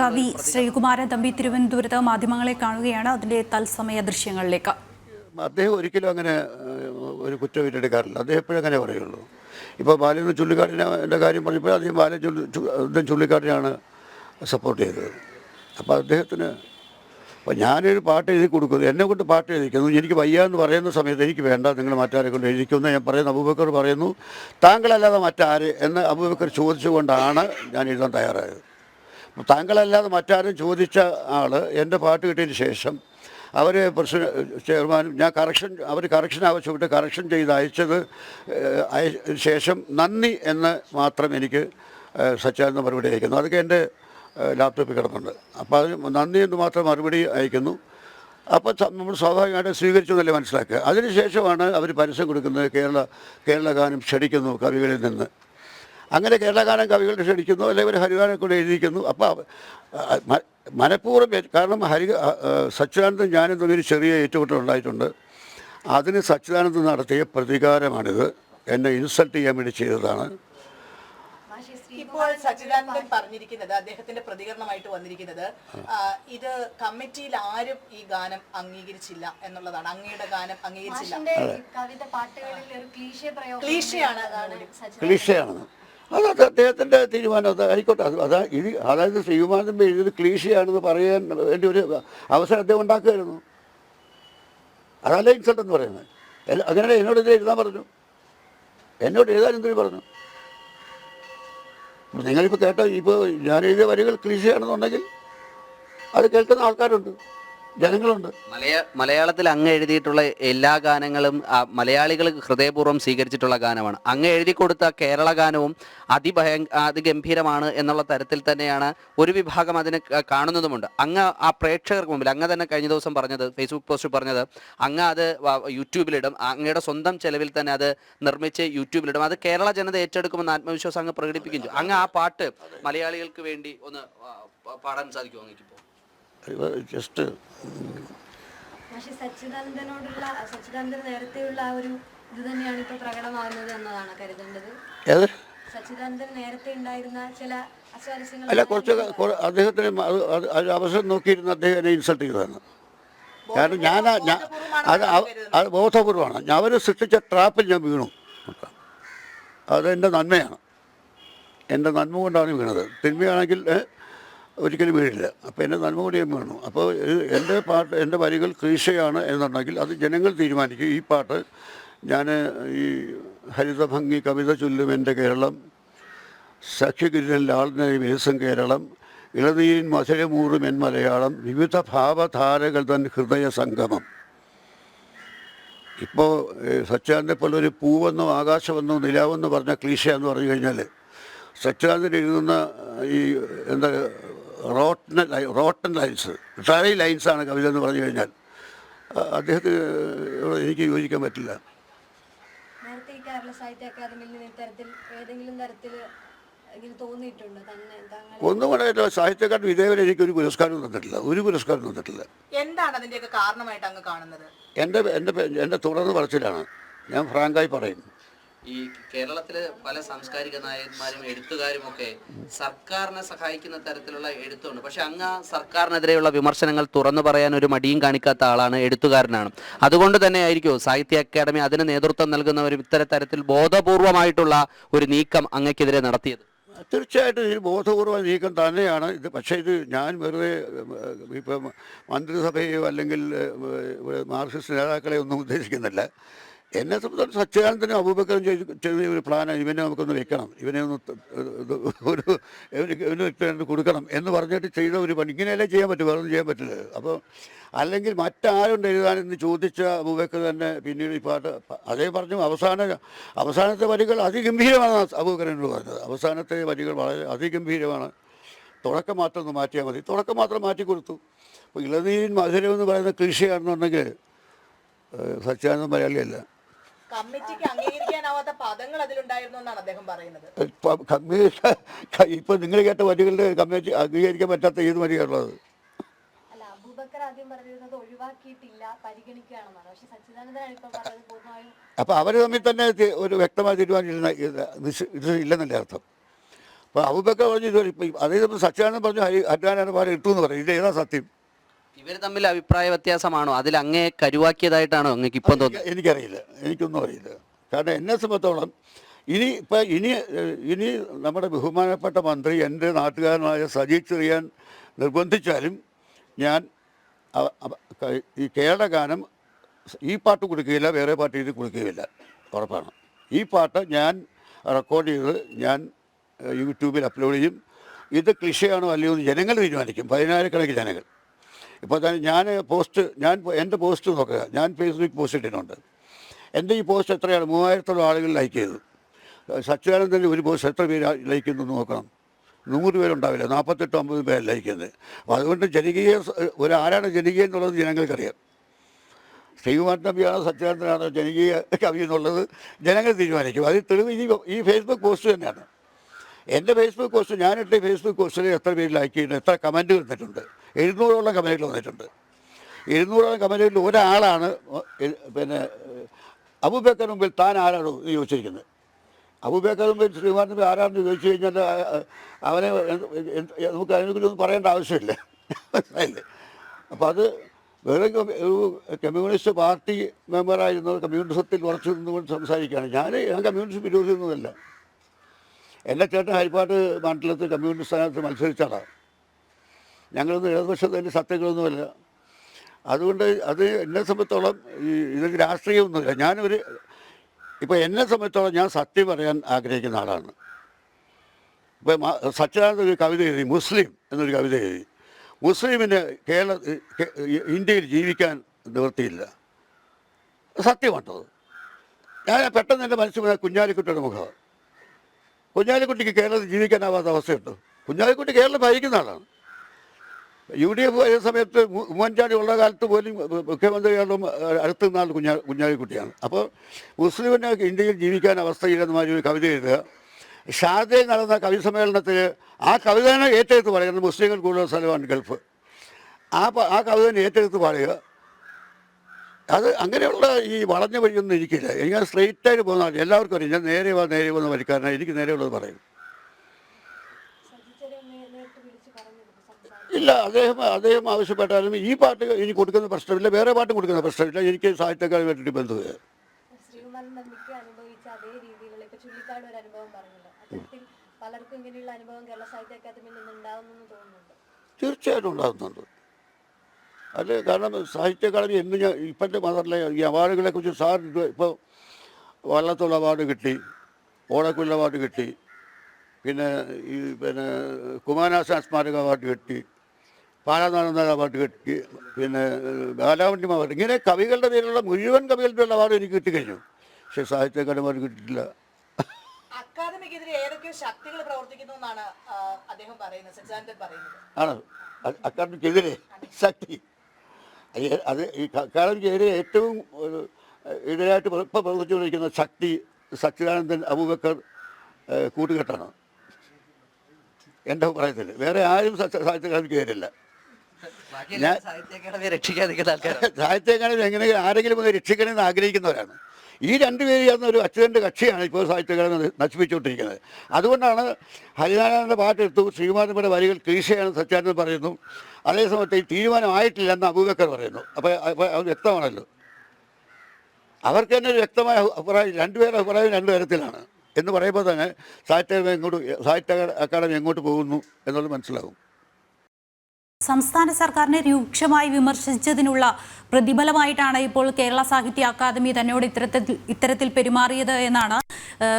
കവി ശ്രീകുമാരൻ തമ്പി തിരുവനന്തപുരത്ത് മാധ്യമങ്ങളെ കാണുകയാണ് അതിന്റെ തത്സമയ ദൃശ്യങ്ങളിലേക്ക്. അദ്ദേഹം ഒരിക്കലും അങ്ങനെ ഒരു കുറ്റം ഏറ്റെടുക്കാറില്ല. അദ്ദേഹം എപ്പോഴും അങ്ങനെ പറയുള്ളൂ. ഇപ്പോൾ ബാലൻ ചുള്ളിക്കാടിനെ കാര്യം പറഞ്ഞപ്പോൾ അദ്ദേഹം ബാലൻ ചുള്ളി ചുള്ളിക്കാടിനെയാണ് സപ്പോർട്ട് ചെയ്തത്. അപ്പോൾ അദ്ദേഹത്തിന് അപ്പോൾ ഞാനൊരു പാട്ട് എഴുതി കൊടുക്കുന്നു. എന്നെ കൊണ്ട് പാട്ട് എഴുതിക്കുന്നു. എനിക്ക് വയ്യ എന്ന് പറയുന്ന സമയത്ത് എനിക്ക് വേണ്ട നിങ്ങൾ മറ്റാരെ കൊണ്ട് എഴുതിക്കുന്നു ഞാൻ പറയുന്നു അബൂബക്കർ പറയുന്നു. താങ്കളല്ലാതെ മറ്റാര് എന്ന് അബൂബക്കർ ചോദിച്ചുകൊണ്ടാണ് ഞാൻ എഴുതാൻ തയ്യാറായത്. താങ്കളല്ലാതെ മറ്റാരും ചോദിച്ച ആൾ എന്റെ പാട്ട് കിട്ടിയതിന് ശേഷം അവർ പ്രസിഡന്റ് ചെയർമാനും ഞാൻ കറക്ഷൻ അവർ കറക്ഷൻ ആവശ്യപ്പെട്ട് കറക്ഷൻ ചെയ്ത് അയച്ചത് ശേഷം നന്ദി എന്ന് മാത്രം എനിക്ക് സച്ചാനന്ദ മറുപടി അയക്കുന്നു. അതൊക്കെ എന്റെ ലാപ്ടോപ്പിൽ കിടപ്പുണ്ട്. അപ്പോൾ അതിന് നന്ദി എന്ന് മാത്രം മറുപടി അയക്കുന്നു. അപ്പോൾ നമ്മൾ സ്വാഭാവികമായിട്ട് സ്വീകരിച്ചു എന്നല്ലേ മനസ്സിലാക്കുക അതിനുശേഷമാണ് അവർ പരസ്യം കൊടുക്കുന്നത് കേരള കേരള ഗാനം ക്ഷണിക്കുന്നു കവികളിൽ നിന്ന്. അങ്ങനെ കേരളഗാനം കവികൾ ക്ഷണിക്കുന്നു അല്ലെങ്കിൽ ഒരു ഹരിഗാനം കൊണ്ട് എഴുതിയിരിക്കുന്നു. അപ്പോൾ മനഃപൂർവം കാരണം ഹരി സച്ചിദാനന്ദൻ ഞാനും തമ്മിൽ ഒരു ചെറിയ ഏറ്റുമുട്ടൽ ഉണ്ടായിട്ടുണ്ട്. അതിന് സച്ചിദാനന്ദൻ നടത്തിയ പ്രതികാരമാണിത്. എന്നെ ഇൻസൾട്ട് ചെയ്യാൻ വേണ്ടി ചെയ്തതാണ്. ഇപ്പോൾ സച്ചിദാനന്ദൻ പറഞ്ഞിരിക്കുന്നത് അദ്ദേഹത്തിന്റെ പ്രതികരണമായിട്ട് വന്നിരിക്കുന്നത് ഇത് കമ്മിറ്റിയിൽ ആരും ഈ ഗാനം അംഗീകരിച്ചില്ല എന്നുള്ളതാണ്. അങ്ങയുടെ ഗാനം അംഗീകരിച്ചില്ല. ക്ലീഷയാണ് കവിത അത് അദ്ദേഹത്തിന്റെ തീരുമാനം. അത് ആയിക്കോട്ടെ. അത് അതാ ഇത് അതായത് ശ്രീകുമാരൻ എഴുതിയത് ക്ലീശയാണെന്ന് പറയാൻ വേണ്ടി ഒരു അവസരം അദ്ദേഹം ഉണ്ടാക്കുമായിരുന്നു അതല്ല ഇൻസൾട്ട് എന്ന് പറയുന്നത്. അങ്ങനെ എന്നോട് ഇത് എഴുതാൻ പറഞ്ഞു? എന്നോട് എഴുതാൻ എന്തിനു പറഞ്ഞു? നിങ്ങളിപ്പോൾ കേട്ടോ ഇപ്പോൾ ഞാൻ എഴുതിയ വരികൾ ക്ലീശയാണെന്നുണ്ടെങ്കിൽ അത് കേൾക്കുന്ന ആൾക്കാരുണ്ട്. ജനങ്ങളുണ്ട്. മലയ മലയാളത്തിൽ അങ്ങ് എഴുതിയിട്ടുള്ള എല്ലാ ഗാനങ്ങളും മലയാളികൾ ഹൃദയപൂർവം സ്വീകരിച്ചിട്ടുള്ള ഗാനമാണ്. അങ്ങ് എഴുതി കൊടുത്ത കേരള ഗാനവും അതിഭയ അതിഗംഭീരമാണ് എന്നുള്ള തരത്തിൽ തന്നെയാണ് ഒരു വിഭാഗം അതിനെ കാണുന്നതുമുണ്ട്. അങ്ങ് ആ പ്രേക്ഷകർക്ക് മുമ്പിൽ അങ്ങ് തന്നെ കഴിഞ്ഞ ദിവസം പറഞ്ഞത് ഫേസ്ബുക്ക് പോസ്റ്റ് പറഞ്ഞത് അങ്ങ് അത് യൂട്യൂബിലിടും. അങ്ങയുടെ സ്വന്തം ചെലവിൽ തന്നെ അത് നിർമ്മിച്ച് യൂട്യൂബിലിടും. അത് കേരള ജനത ഏറ്റെടുക്കുമെന്ന് ആത്മവിശ്വാസം അങ്ങ് പ്രകടിപ്പിക്കുന്നു അങ്ങ് ആ പാട്ട് മലയാളികൾക്ക് വേണ്ടി ഒന്ന് പാടാൻ സാധിക്കുമോ ജസ്റ്റ് പക്ഷെ സച്ചിദാനന്ദനോടുള്ള സച്ചിദാനന്ദൻ നേരത്തെയുള്ള ആ ഒരു ഇത് തന്നെയാണ് ഇപ്പൊ പ്രകടമാകുന്നത് എന്നതാണ് കരുതേണ്ടത്. ഏത്? സച്ചിദാനന്ദൻ നേരത്തെ ഉണ്ടായിരുന്ന ചില അസ്വാരസ്യങ്ങൾ അല്ല കുറച്ച് കുറ- അദ്ദേഹത്തിന് അത് അവസരം നോക്കിയിരുന്ന അദ്ദേഹം എന്നെ ഇൻസൾട്ട് ചെയ്തതാണ്. കാരണം ഞാൻ അത് അത് ബോധപൂർവമാണ് ഞാൻ അവർ സൃഷ്ടിച്ച ട്രാപ്പിൽ ഞാൻ വീണു. അത് എന്റെ നന്മയാണ്. എന്റെ നന്മ കൊണ്ടാണ് വീണത്. തിന്മയാണെങ്കിൽ ഒരിക്കലും വീഴില്ല. അപ്പോൾ എന്റെ നന്മ കൂടി വേണം. അപ്പോൾ എന്റെ പാട്ട് എന്റെ വരികൾ ക്രീശയാണ് എന്നുണ്ടെങ്കിൽ അത് ജനങ്ങൾ തീരുമാനിക്കും. ഈ പാട്ട് ഞാൻ ഈ ഹരിതഭംഗി കവിത ചൊല്ലും എന്റെ കേരളം സഖ്യഗിരിൻ ലാളിന വേസം കേരളം ഇളനീരിൻ മധുരമൂറും എൻ മലയാളം വിവിധ ഭാവധാരകൾ തൻ ഹൃദയ സംഗമം. ഇപ്പോൾ സച്ചാനന്ദനെ പോലെ ഒരു പൂവെന്നോ ആകാശമെന്നോ നിലാവെന്നോ പറഞ്ഞ ക്ലീശ എന്ന് പറഞ്ഞു കഴിഞ്ഞാൽ സച്ചാനന്ദൻ എഴുതുന്ന ഈ എന്താ റോട്ടൻ റോട്ടൻ ലൈൻസ് ഡ്രൈ ലൈൻസാണ് കവിത എന്ന് പറഞ്ഞു കഴിഞ്ഞാൽ. അദ്ദേഹത്തിന് എനിക്ക് യോജിക്കാൻ പറ്റില്ല. നേരത്തെ ഈ കേരള സാഹിത്യ അക്കാദമി ഇതേവരെ എനിക്ക് ഒന്നും കൂടെ സാഹിത്യക്കാരൻ ഇതേവരെ എനിക്കൊരു പുരസ്കാരം തന്നിട്ടില്ല. ഒരു പുരസ്കാരം തന്നിട്ടില്ല. എന്താണ് അതിന്റെയൊക്കെ കാരണമായിട്ട് അങ്ങ് കാണുന്നത്? എന്റെ എന്റെ തുടർന്ന് പറച്ചിലാണ്. ഞാൻ ഫ്രാങ്കായി പറയും. ഈ കേരളത്തിലെ പല സാംസ്കാരിക നായകന്മാരും എഴുത്തുകാരും ഒക്കെ സർക്കാരിനെ സഹായിക്കുന്ന തരത്തിലുള്ള എഴുത്തുണ്ട്. പക്ഷെ അങ്ങ് സർക്കാരിനെതിരെയുള്ള വിമർശനങ്ങൾ തുറന്നു പറയാൻ ഒരു മടിയും കാണിക്കാത്ത ആളാണ് എഴുത്തുകാരനാണ്. അതുകൊണ്ട് തന്നെ ആയിരിക്കും സാഹിത്യ അക്കാദമി അതിന് നേതൃത്വം നൽകുന്ന ഒരു ഇത്തരത്തിൽ ബോധപൂർവമായിട്ടുള്ള ഒരു നീക്കം അങ്ങക്കെതിരെ നടത്തിയത്? തീർച്ചയായിട്ടും ഇതിൽ ബോധപൂർവ നീക്കം തന്നെയാണ്. ഇത് പക്ഷേ ഇത് ഞാൻ വെറുതെ ഇപ്പം മന്ത്രിസഭയോ അല്ലെങ്കിൽ മാർക്സിസ്റ്റ് നേതാക്കളെ ഒന്നും ഉദ്ദേശിക്കുന്നില്ല. എന്നെ സംബന്ധിച്ച് സച്ചിദാനന്ദനും അബൂബക്കറും ചെയ്ത് ഒരു പ്ലാന ഇവനെ നമുക്കൊന്ന് വെക്കണം. ഇവനെ ഒന്ന് ഒരു ഇവന് കൊടുക്കണം എന്ന് പറഞ്ഞിട്ട് ചെയ്ത ഒരു പണി. ഇങ്ങനെയല്ലേ ചെയ്യാൻ പറ്റും? വേറൊന്നും ചെയ്യാൻ പറ്റില്ല. അപ്പോൾ അല്ലെങ്കിൽ മറ്റാരുണ്ട് എഴുതാനെന്ന് ചോദിച്ച അബൂബക്കർ തന്നെ പിന്നീട് ഈ പാട്ട് അതേ പറഞ്ഞു. അവസാന അവസാനത്തെ വരികൾ അതിഗംഭീരമാണ് അബൂബക്കറിനോട് പറഞ്ഞത്. അവസാനത്തെ വരികൾ വളരെ അതിഗംഭീരമാണ്. തുടക്കം മാത്രം ഒന്ന് മാറ്റിയാൽ മതി. തുടക്കം മാത്രം മാറ്റി കൊടുത്തു. അപ്പോൾ ഇളനീരിൻ മധുരം എന്ന് പറയുന്ന കൃഷിയാണെന്നുണ്ടെങ്കിൽ സച്ചിദാനന്ദ മലയാളിയല്ല. കമ്മിറ്റിക്ക് അംഗീകരിക്കാനാവാത്ത പദങ്ങൾ അതിലുണ്ടായിരുന്നു എന്നാണ് അദ്ദേഹം പറയുന്നത്. ഇപ്പം നിങ്ങൾ കേട്ട വരികളുടെ കമ്മിറ്റി അംഗീകരിക്കാൻ പറ്റാത്ത ഏത് വരികളുള്ളത് അപ്പൊ അവർ ആദ്യം പറഞ്ഞിരുന്നത് ഒഴിവാക്കിയിട്ടില്ല പരിഗണിക്കുകയാണെന്നാണ്. പക്ഷെ സച്ചിദാനന്ദനാണ് ഇപ്പൊ പറഞ്ഞത് പൂർണമായും അപ്പോൾ അവർ തമ്മിൽ തന്നെ ഒരു വ്യക്തമായ തീരുമാനം ഇല്ലെന്നല്ലേ അർത്ഥം. അപ്പൊ അബൂബക്കർ പറഞ്ഞു ഇതുവരെ അതേ സമയം സച്ചിദാനന്ദൻ പറഞ്ഞു ഹരി ഹരിദാനാണ് പാട് ഇട്ടു എന്ന് പറയും. ഇത് ഏതാ സത്യം? ഇവർ തമ്മിൽ അഭിപ്രായ വ്യത്യാസമാണോ? അതിൽ അങ്ങേ കരുവാക്കിയതായിട്ടാണോ അങ്ങക്ക് ഇപ്പം തോന്നുന്നത്? എനിക്കറിയില്ല. എനിക്കൊന്നും അറിയില്ല. കാരണം എന്നെ സംബന്ധിച്ചോളം ഇനി ഇപ്പം ഇനി ഇനി നമ്മുടെ ബഹുമാനപ്പെട്ട മന്ത്രി എന്റെ നാട്ടുകാരനായ സജി ചെറിയാൻ നിർബന്ധിച്ചാലും ഞാൻ ഈ കേരള ഗാനം ഈ പാട്ട് കൊടുക്കുകയില്ല വേറെ പാട്ട് ഇത് കൊടുക്കുകയില്ല. ഉറപ്പാണ്. ഈ പാട്ട് ഞാൻ റെക്കോർഡ് ചെയ്ത് ഞാൻ യൂട്യൂബിൽ അപ്ലോഡ് ചെയ്യും. ഇത് ക്ലിഷയാണോ അല്ലയോ എന്ന് ജനങ്ങൾ തീരുമാനിക്കും. പതിനായിരക്കണക്കിന് ജനങ്ങൾ. ഇപ്പോൾ ഞാൻ പോസ്റ്റ് ഞാൻ എന്റെ പോസ്റ്റ് നോക്കുക ഞാൻ ഫേസ്ബുക്ക് പോസ്റ്റ് ഇട്ടിട്ടുണ്ട് എന്റെ ഈ പോസ്റ്റ് എത്രയാണ്? മൂവായിരത്തോളം ആളുകൾ ലൈക്ക് ചെയ്തു. സച്ചിദാനന്ദന്റെ ഒരു പോസ്റ്റ് എത്ര പേര് ലൈക്ക് ചെയ്യുന്നു നോക്കണം. നൂറ് പേരുണ്ടാവില്ല നാൽപ്പത്തെട്ട് അമ്പത് പേര് ലൈക്ക് അപ്പോൾ അതുകൊണ്ട് ജനകീയ ഒരു ജനകീയ എന്നുള്ളത് ജനങ്ങൾക്കറിയാം. ശ്രീകുമാരൻ നമ്പിയാണോ സച്ചിദാനന്ദനാണോ ജനകീയ കവി എന്നുള്ളത് ജനങ്ങൾ തീരുമാനിക്കും. അത് തെളിവ് ഈ ഈ ഫേസ്ബുക്ക് പോസ്റ്റ് തന്നെയാണ്. എന്റെ ഫേസ്ബുക്ക് പോസ്റ്റ് ഞാനിട്ട ഫേസ്ബുക്ക് പോസ്റ്റിൽ എത്ര പേര് ലൈക്ക് ചെയ്യുന്നു എത്ര കമന്റ് വന്നിട്ടുണ്ട്. എഴുന്നൂറോളം കമ്പനികൾ വന്നിട്ടുണ്ട്. എഴുന്നൂറോളം കമ്പനികളിൽ ഒരാളാണ് പിന്നെ അബുബേക്കർ മുമ്പിൽ താൻ ആരാണ് ചോദിച്ചിരിക്കുന്നത്. അബുബേക്കർ മുമ്പിൽ ശ്രീമാൻ നബി ആരാണെന്ന് ചോദിച്ചു കഴിഞ്ഞാൽ അവനെ നമുക്ക് അതിനെക്കുറിച്ച് നമുക്ക് അതിനെക്കുറിച്ചൊന്നും പറയേണ്ട ആവശ്യമില്ല. മനസ്സിലായില്ലേ? അപ്പോൾ അത് വേറെ കമ്മ്യൂണിസ്റ്റ് പാർട്ടി മെമ്പറായിരുന്നവർ കമ്മ്യൂണിസത്തിൽ ഉറച്ചു നിന്നുകൊണ്ട് സംസാരിക്കുകയാണ്. ഞാൻ ഞാൻ കമ്മ്യൂണിസ്റ്റ് വിരോധിയൊന്നുമല്ല എന്റെ ചേട്ടൻ ഹരിപ്പാട്ട് മണ്ഡലത്തിൽ കമ്മ്യൂണിസ്റ്റ് സ്ഥാനത്ത് മത്സരിച്ചാണ് ഞങ്ങളൊന്നും ഇടതുപക്ഷത്തിന്റെ സത്യങ്ങളൊന്നുമല്ല. അതുകൊണ്ട് അത് എന്നെ സംബന്ധിച്ചോളം ഈ ഇത് രാഷ്ട്രീയമൊന്നുമില്ല. ഞാനൊരു ഇപ്പോൾ എന്നെ സംബന്ധിച്ചോളം ഞാൻ സത്യം പറയാൻ ആഗ്രഹിക്കുന്ന ആളാണ്. ഇപ്പം സച്ചിദാനന്ദ ഒരു കവിത എഴുതി മുസ്ലിം എന്നൊരു കവിത എഴുതി. മുസ്ലിമിന് കേരള ഇന്ത്യയിൽ ജീവിക്കാൻ നിവൃത്തിയില്ല. സത്യമാട്ടത് ഞാൻ പെട്ടെന്ന് എന്റെ മനസ്സിൽ കുഞ്ഞാലിക്കുട്ടിയുടെ മുഖമാണ്. കുഞ്ഞാലിക്കുട്ടിക്ക് കേരളത്തിൽ ജീവിക്കാനാവാത്ത അവസ്ഥയുണ്ട്. കുഞ്ഞാലിക്കുട്ടി കേരളം ഭരിക്കുന്ന ആളാണ്. യു ഡി എഫ് ആയ സമയത്ത് ഉമ്മൻചാണ്ടി ഉള്ള കാലത്ത് പോലും മുഖ്യമന്ത്രിയായിട്ടും അടുത്ത നാൾ കുഞ്ഞാ കുഞ്ഞാലിക്കുട്ടിയാണ് അപ്പോൾ മുസ്ലിമിന് ഇന്ത്യയിൽ ജീവിക്കാൻ അവസ്ഥയില്ലെന്ന് മാതിരി ഒരു കവിത എഴുതുക. ഷാർജയിൽ നടന്ന കവി സമ്മേളനത്തിൽ ആ കവിതനെ ഏറ്റെടുത്ത് പറയുന്നത് മുസ്ലിങ്ങൾ കൂടുതൽ സ്ഥലമാണ് ഗൾഫ്. ആ ആ കവിതനെ ഏറ്റെടുത്ത് പറയുക. അത് അങ്ങനെയുള്ള ഈ വളഞ്ഞ വഴിയൊന്നും എനിക്കില്ല. ഞാൻ സ്ട്രെയിറ്റായിട്ട് പോകുന്ന എല്ലാവർക്കും അറിയാം. ഞാൻ നേരെ വാ നേരെ പോകുന്ന വരിക്കാരനാണ് എനിക്ക് നേരെയുള്ളത് പറയും. ഇല്ല അദ്ദേഹം അദ്ദേഹം ആവശ്യപ്പെട്ടാലും ഈ പാട്ട് ഇനി കൊടുക്കുന്ന പ്രശ്നമില്ല വേറെ പാട്ടും കൊടുക്കുന്ന പ്രശ്നമില്ല. എനിക്ക് സാഹിത്യക്കാരുമായിട്ട് ബന്ധമില്ല ബന്ധുവ. തീർച്ചയായിട്ടും ഉണ്ടാകുന്നുണ്ട് അത് കാരണം സാഹിത്യ അക്കാദമി എന്ന് ഞാൻ ഇപ്പോഴത്തെ മാത്രമല്ല ഈ അവാർഡുകളെ കുറിച്ച് സാർ ഇപ്പോൾ വള്ളത്തോൾ അവാർഡ് കിട്ടി ഓടക്കുള്ള അവാർഡ് കിട്ടി പിന്നെ ഈ പിന്നെ കുമാരനാശാൻ സ്മാരക അവാർഡ് കിട്ടി പാലാനാനന്ദ പാട്ട് കിട്ടി പിന്നെ ബാലാമണ്ടി പാട്ട് ഇങ്ങനെ കവികളുടെ പേരിലുള്ള മുഴുവൻ കവികളുടെ അവാർഡ് എനിക്ക് കിട്ടിക്കഴിഞ്ഞു. പക്ഷേ സാഹിത്യ അക്കാദമി അവാർഡ് കിട്ടിയിട്ടില്ല ആണോ? അക്കാദമിക്കെതിരെ ശക്തി. അത് ഈ അക്കാദമിക്കെതിരെ ഏറ്റവും എതിരായിട്ട് ഇപ്പം പ്രവർത്തിച്ചുകൊണ്ടിരിക്കുന്ന ശക്തി സച്ചിദാനന്ദൻ അബൂബക്കർ കൂട്ടുകെട്ടാണ്. എന്റെ അഭിപ്രായത്തിൽ. വേറെ ആരും സാഹിത്യകാരൻ സാഹിത്യ അക്കാദമിക്ക് എങ്ങനെ ആരെങ്കിലും ഒന്ന് രക്ഷിക്കണമെന്ന് ആഗ്രഹിക്കുന്നവരാണ്. ഈ രണ്ടുപേരും ചേർന്ന ഒരു അച്യുതന്റെ കക്ഷിയാണ് ഇപ്പോൾ സാഹിത്യ അക്കാദമി നശിപ്പിച്ചുകൊണ്ടിരിക്കുന്നത്. അതുകൊണ്ടാണ് ഹരിനാരായണന്റെ പാട്ടെടുത്തു ശ്രീകുമാരന്റെ വരികൾ ക്ലീശയാണ് സത്യാനന്ദൻ പറയുന്നു. അതേസമയത്ത് ഈ തീരുമാനമായിട്ടില്ല എന്ന് അബൂബക്കർ പറയുന്നു. അപ്പോൾ അത് വ്യക്തമാണല്ലോ. അവർക്ക് തന്നെ ഒരു വ്യക്തമായ അഭിപ്രായം രണ്ടുപേരുടെ അഭിപ്രായം രണ്ടു തരത്തിലാണ്. എന്ന് പറയുമ്പോൾ തന്നെ സാഹിത്യ എങ്ങോട്ട് സാഹിത്യ അക്കാദമി എങ്ങോട്ട് പോകുന്നു എന്നുള്ളത് മനസ്സിലാകും. സംസ്ഥാന സർക്കാരിനെ രൂക്ഷമായി വിമർശിച്ചതിനുള്ള പ്രതിഫലമായിട്ടാണ് ഇപ്പോൾ കേരള സാഹിത്യ അക്കാദമി തന്നോട് ഇത്തരത്തിൽ ഇത്തരത്തിൽ പെരുമാറിയത് എന്നാണ്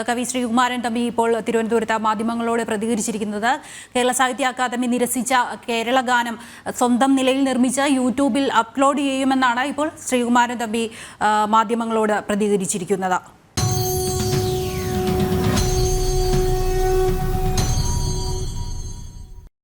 കവി ശ്രീകുമാരൻ തമ്പി ഇപ്പോൾ തിരുവനന്തപുരത്ത് മാധ്യമങ്ങളോട് പ്രതികരിച്ചിരിക്കുന്നത്. കേരള സാഹിത്യ അക്കാദമി നിരസിച്ച കേരള ഗാനം സ്വന്തം നിലയിൽ നിർമ്മിച്ച് യൂട്യൂബിൽ അപ്ലോഡ് ചെയ്യുമെന്നാണ് ഇപ്പോൾ ശ്രീകുമാരൻ തമ്പി മാധ്യമങ്ങളോട് പ്രതികരിച്ചിരിക്കുന്നത്.